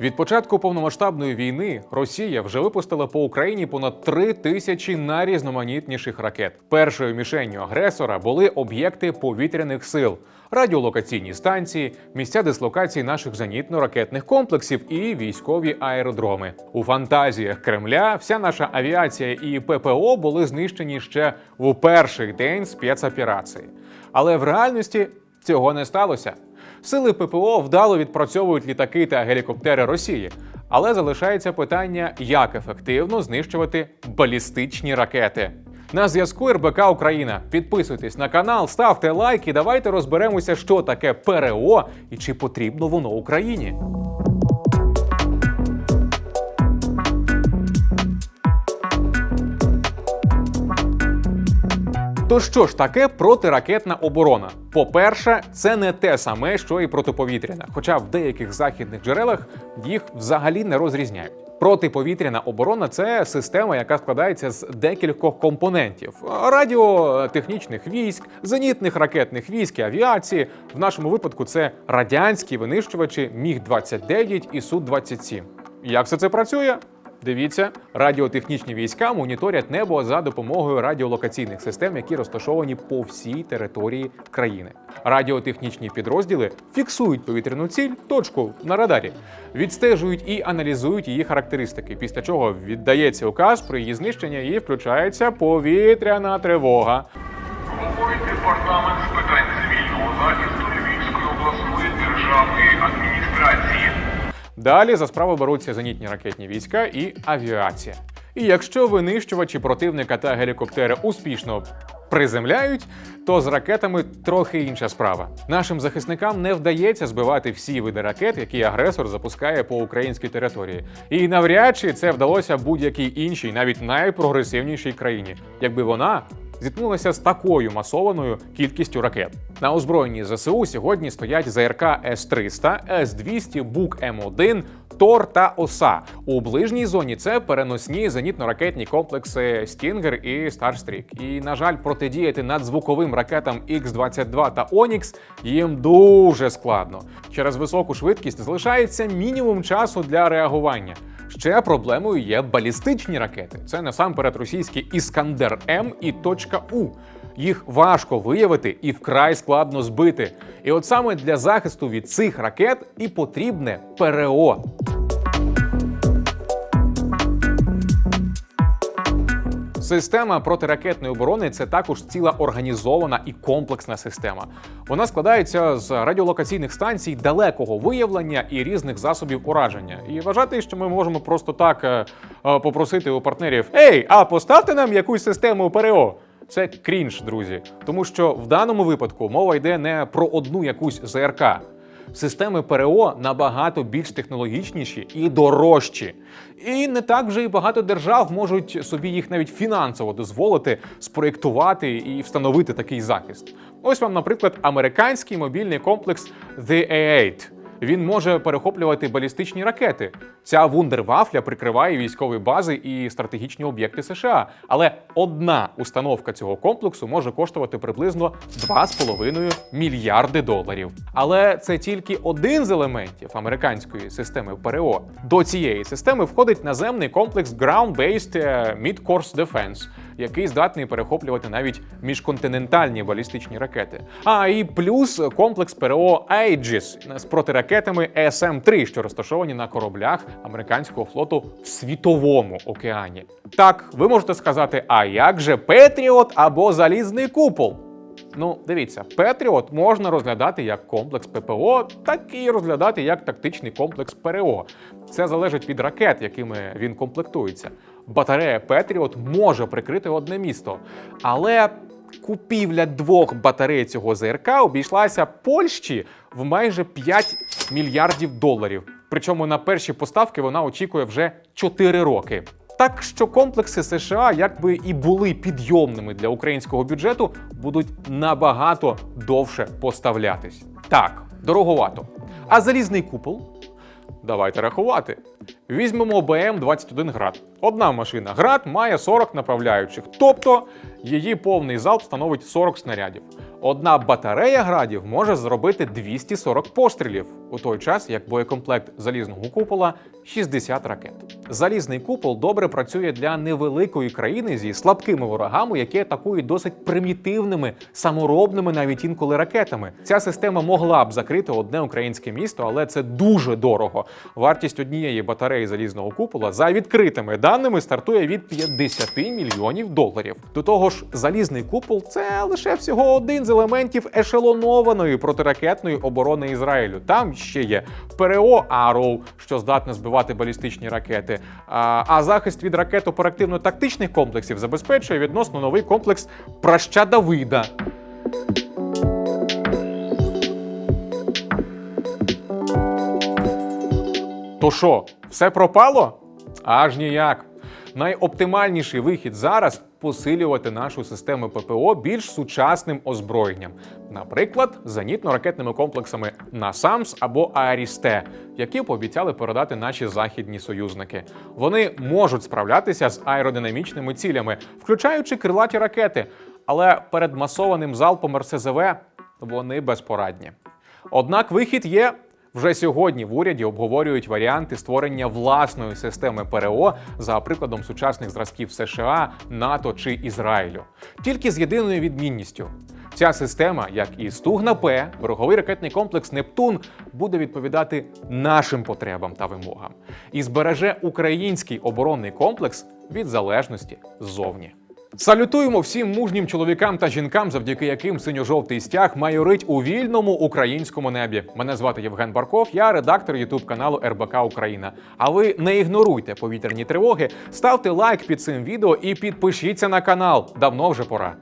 Від початку повномасштабної війни Росія вже випустила по Україні понад три тисячі найрізноманітніших ракет. Першою мішенню агресора були об'єкти повітряних сил, радіолокаційні станції, місця дислокації наших зенітно-ракетних комплексів і військові аеродроми. У фантазіях Кремля вся наша авіація і ППО були знищені ще в перший день спецоперації. Але в реальності цього не сталося. Сили ППО вдало відпрацьовують літаки та гелікоптери Росії, але залишається питання, як ефективно знищувати балістичні ракети. На зв'язку РБК Україна. Підписуйтесь на канал, ставте лайк і давайте розберемося, що таке ПРО і чи потрібно воно Україні. То що ж таке протиракетна оборона? По-перше, це не те саме, що і протиповітряна, хоча в деяких західних джерелах їх взагалі не розрізняють. Протиповітряна оборона це система, яка складається з декількох компонентів: радіотехнічних військ, зенітних ракетних військ і авіації. В нашому випадку це радянські винищувачі Міг 29 і Су 27 Як все це працює? Дивіться, радіотехнічні війська моніторять небо за допомогою радіолокаційних систем, які розташовані по всій території країни. Радіотехнічні підрозділи фіксують повітряну ціль, точку на радарі, відстежують і аналізують її характеристики. Після чого віддається указ про її знищення і включається повітряна тривога. Департамент Далі за справу беруться зенітні ракетні війська і авіація. І якщо винищувачі противника та гелікоптери успішно приземляють, то з ракетами трохи інша справа. Нашим захисникам не вдається збивати всі види ракет, які агресор запускає по українській території. І навряд чи це вдалося будь-якій іншій, навіть найпрогресивнішій країні, якби вона зіткнулася з такою масованою кількістю ракет. На озброєнні ЗСУ сьогодні стоять ЗРК С-300, С-200, Бук М1, Тор та Оса. У ближній зоні це переносні зенітно-ракетні комплекси Стінгер і Старстрік. І, на жаль, протидіяти надзвуковим ракетам Х-22 та Онікс їм дуже складно. Через високу швидкість залишається мінімум часу для реагування. Ще проблемою є балістичні ракети. Це насамперед російські Іскандер М і точка У. Їх важко виявити і вкрай складно збити. І от саме для захисту від цих ракет і потрібне ПРО. Система протиракетної оборони це також ціла організована і комплексна система. Вона складається з радіолокаційних станцій далекого виявлення і різних засобів ураження. І вважати, що ми можемо просто так е, е, попросити у партнерів: Ей, а поставте нам якусь систему ПРО. Це крінж, друзі, тому що в даному випадку мова йде не про одну якусь ЗРК. Системи ПРО набагато більш технологічніші і дорожчі. І не так вже і багато держав можуть собі їх навіть фінансово дозволити спроєктувати і встановити такий захист. Ось вам, наприклад, американський мобільний комплекс The A8. Він може перехоплювати балістичні ракети. Ця вундервафля прикриває військові бази і стратегічні об'єкти США. Але одна установка цього комплексу може коштувати приблизно 2,5 мільярди доларів. Але це тільки один з елементів американської системи ПРО. До цієї системи входить наземний комплекс Ground-Based Mid-Course Defense, який здатний перехоплювати навіть міжконтинентальні балістичні ракети. А і плюс комплекс ПРО Aegis з протиракетами SM-3, що розташовані на кораблях американського флоту в світовому океані. Так, ви можете сказати, а як же Петріот або залізний купол? Ну, дивіться, Петріот можна розглядати як комплекс ППО, так і розглядати як тактичний комплекс ПРО. Це залежить від ракет, якими він комплектується. Батарея Петріот може прикрити одне місто, але купівля двох батарей цього ЗРК обійшлася Польщі в майже 5 мільярдів доларів. Причому на перші поставки вона очікує вже 4 роки. Так що комплекси США, якби і були підйомними для українського бюджету, будуть набагато довше поставлятись. Так, дороговато. А залізний купол? Давайте рахувати. Візьмемо БМ-21 град. Одна машина град має 40 направляючих, тобто її повний залп становить 40 снарядів. Одна батарея градів може зробити 240 пострілів, у той час як боєкомплект залізного купола 60 ракет. Залізний купол добре працює для невеликої країни зі слабкими ворогами, які атакують досить примітивними, саморобними навіть інколи ракетами. Ця система могла б закрити одне українське місто, але це дуже дорого. Вартість однієї батареї залізного купола за відкритими даними стартує від 50 мільйонів доларів. До того ж, залізний купол це лише всього один з елементів ешелонованої протиракетної оборони Ізраїлю. Там ще є ПРО Арроw, що здатне збивати балістичні ракети. А, захист від ракет оперативно-тактичних комплексів забезпечує відносно новий комплекс Праща Давида. То що, все пропало? Аж ніяк. Найоптимальніший вихід зараз посилювати нашу систему ППО більш сучасним озброєнням, наприклад, зенітно-ракетними комплексами НАСАМС або Арісте, які пообіцяли передати наші західні союзники. Вони можуть справлятися з аеродинамічними цілями, включаючи крилаті ракети, але перед масованим залпом РСЗВ вони безпорадні. Однак вихід є. Вже сьогодні в уряді обговорюють варіанти створення власної системи ПРО за прикладом сучасних зразків США, НАТО чи Ізраїлю. Тільки з єдиною відмінністю. Ця система, як і Стугна П, вороговий ракетний комплекс Нептун, буде відповідати нашим потребам та вимогам і збереже український оборонний комплекс від залежності ззовні. Салютуємо всім мужнім чоловікам та жінкам, завдяки яким синьо-жовтий стяг майорить у вільному українському небі. Мене звати Євген Барков, я редактор Ютуб каналу РБК Україна. А ви не ігноруйте повітряні тривоги, ставте лайк під цим відео і підпишіться на канал. Давно вже пора.